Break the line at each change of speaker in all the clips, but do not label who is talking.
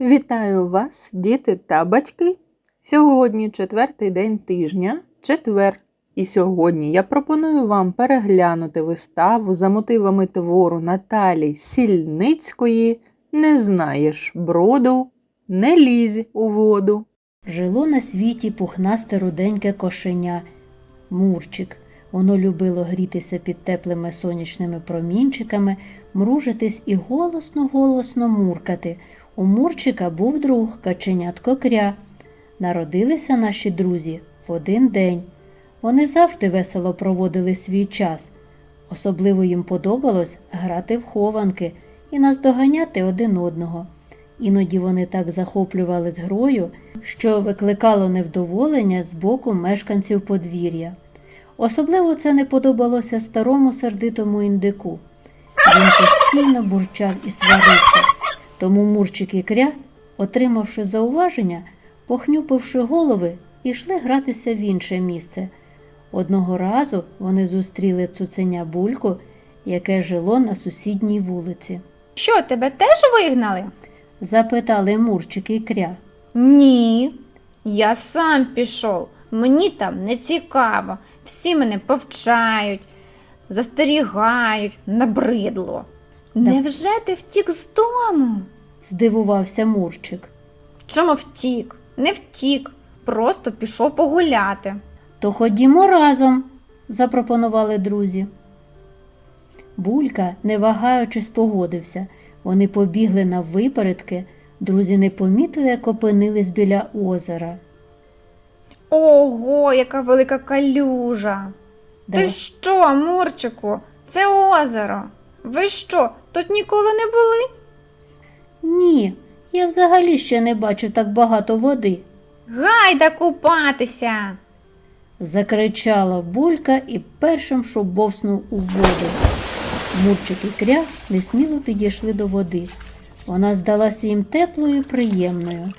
Вітаю вас, діти та батьки! Сьогодні четвертий день тижня, четвер. І сьогодні я пропоную вам переглянути виставу за мотивами твору Наталі Сільницької Не знаєш броду, не лізь у воду.
Жило на світі пухнасте руденьке кошеня Мурчик. Воно любило грітися під теплими сонячними промінчиками, мружитись і голосно-голосно муркати. У Мурчика був друг каченятко кря. Народилися наші друзі в один день. Вони завжди весело проводили свій час. Особливо їм подобалось грати в хованки і наздоганяти один одного. Іноді вони так захоплювались грою, що викликало невдоволення з боку мешканців подвір'я. Особливо це не подобалося старому сердитому індику. Він постійно бурчав і сварився, тому Мурчик і кря, отримавши зауваження, похнюпивши голови, йшли гратися в інше місце. Одного разу вони зустріли цуценя бульку, яке жило на сусідній вулиці.
Що, тебе теж вигнали?
Запитали Мурчик і кря.
Ні. Я сам пішов. Мені там не цікаво. Всі мене повчають, застерігають, набридло. Невже ти втік з дому?
Здивувався Мурчик.
Чому втік? Не втік, просто пішов погуляти.
То ходімо разом, запропонували друзі. Булька, не вагаючись, погодився. Вони побігли на випередки. Друзі не помітили, як опинились біля озера.
Ого, яка велика калюжа. Ти що, Мурчику? Це озеро. Ви що, тут ніколи не були?
Ні, я взагалі ще не бачу так багато води.
Гайда купатися.
Закричала булька і першим шубовснув у воду. Мурчик і кря несміло підійшли до води. Вона здалася їм теплою і приємною.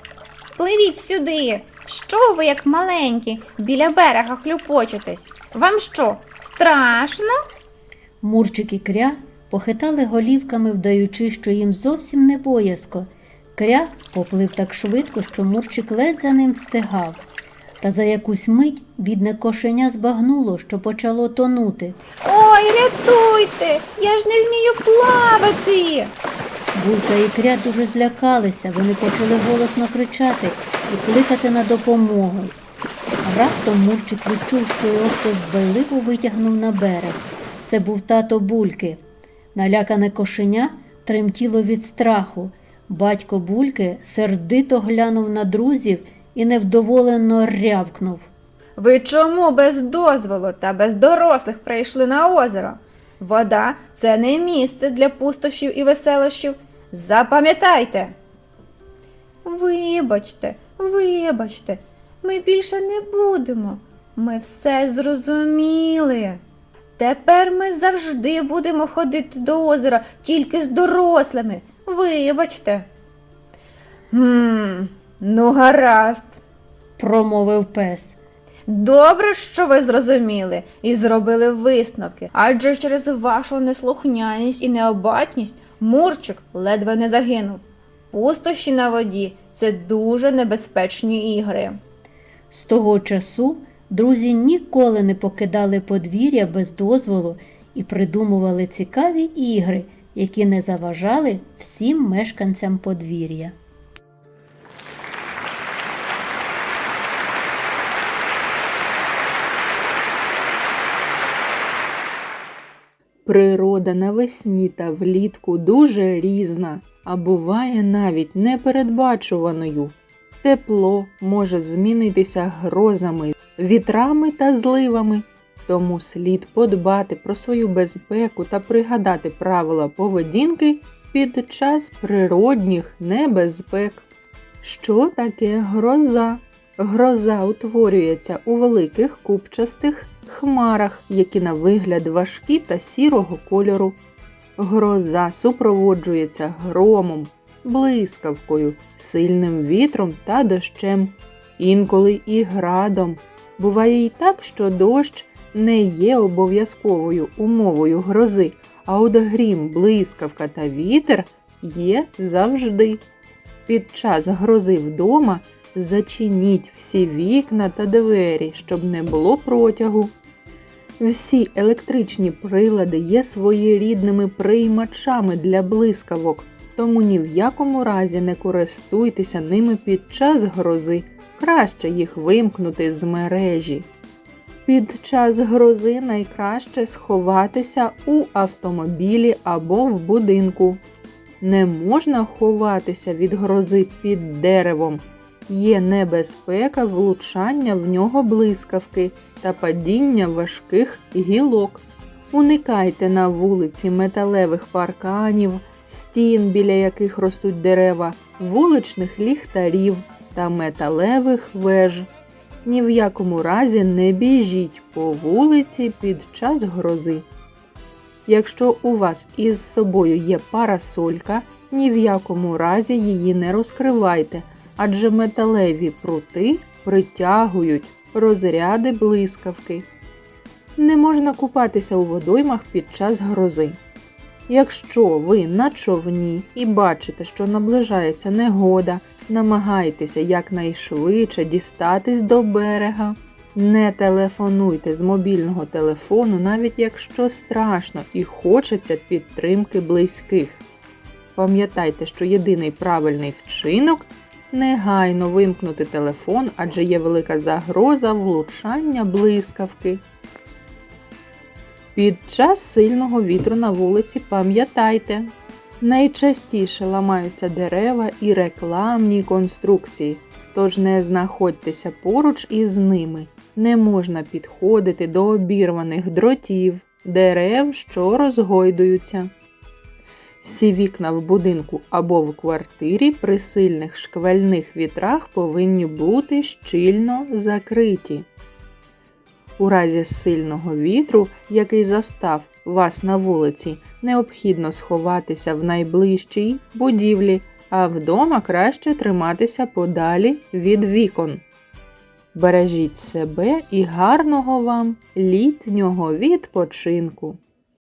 Пливіть сюди. Що ви, як маленькі, біля берега хлюпочетесь? Вам що, страшно?
Мурчик і кря похитали голівками, вдаючи, що їм зовсім не боязко. Кря поплив так швидко, що Мурчик ледь за ним встигав. Та за якусь мить бідне кошеня збагнуло, що почало тонути.
Ой, рятуйте! Я ж не вмію плавати.
Булька і кря дуже злякалися, вони почали голосно кричати і кликати на допомогу. Раптом Мурчик відчув, що його хтось дбайливо витягнув на берег. Це був тато Бульки. Налякане кошеня тремтіло від страху. Батько Бульки сердито глянув на друзів і невдоволено рявкнув.
Ви чому без дозволу та без дорослих прийшли на озеро? Вода це не місце для пустощів і веселощів. Запам'ятайте. Вибачте, вибачте, ми більше не будемо. Ми все зрозуміли. Тепер ми завжди будемо ходити до озера тільки з дорослими. Вибачте. Гм, ну гаразд.
Промовив пес.
Добре, що ви зрозуміли і зробили висновки, адже через вашу неслухняність і необатність Мурчик ледве не загинув. Пустощі на воді це дуже небезпечні ігри.
З того часу друзі ніколи не покидали подвір'я без дозволу і придумували цікаві ігри, які не заважали всім мешканцям подвір'я.
Природа навесні та влітку дуже різна, а буває навіть непередбачуваною. Тепло може змінитися грозами, вітрами та зливами, тому слід подбати про свою безпеку та пригадати правила поведінки під час природних небезпек. Що таке гроза? Гроза утворюється у великих купчастих хмарах, які на вигляд важкі та сірого кольору. Гроза супроводжується громом, блискавкою, сильним вітром та дощем, інколи і градом. Буває і так, що дощ не є обов'язковою умовою грози, а от грім, блискавка та вітер є завжди. Під час грози вдома зачиніть всі вікна та двері, щоб не було протягу. Всі електричні прилади є своєрідними приймачами для блискавок, тому ні в якому разі не користуйтеся ними під час грози. Краще їх вимкнути з мережі. Під час грози найкраще сховатися у автомобілі або в будинку. Не можна ховатися від грози під деревом. Є небезпека влучання в нього блискавки та падіння важких гілок. Уникайте на вулиці металевих парканів, стін, біля яких ростуть дерева, вуличних ліхтарів та металевих веж. Ні в якому разі не біжіть по вулиці під час грози. Якщо у вас із собою є парасолька, ні в якому разі її не розкривайте, адже металеві прути притягують розряди блискавки. Не можна купатися у водоймах під час грози. Якщо ви на човні і бачите, що наближається негода, намагайтеся якнайшвидше дістатись до берега. Не телефонуйте з мобільного телефону, навіть якщо страшно і хочеться підтримки близьких. Пам'ятайте, що єдиний правильний вчинок негайно вимкнути телефон, адже є велика загроза влучання блискавки. Під час сильного вітру на вулиці пам'ятайте, найчастіше ламаються дерева і рекламні конструкції, тож не знаходьтеся поруч із ними. Не можна підходити до обірваних дротів, дерев, що розгойдуються. Всі вікна в будинку або в квартирі при сильних шквальних вітрах повинні бути щільно закриті. У разі сильного вітру, який застав вас на вулиці, необхідно сховатися в найближчій будівлі, а вдома краще триматися подалі від вікон. Бережіть себе і гарного вам літнього відпочинку!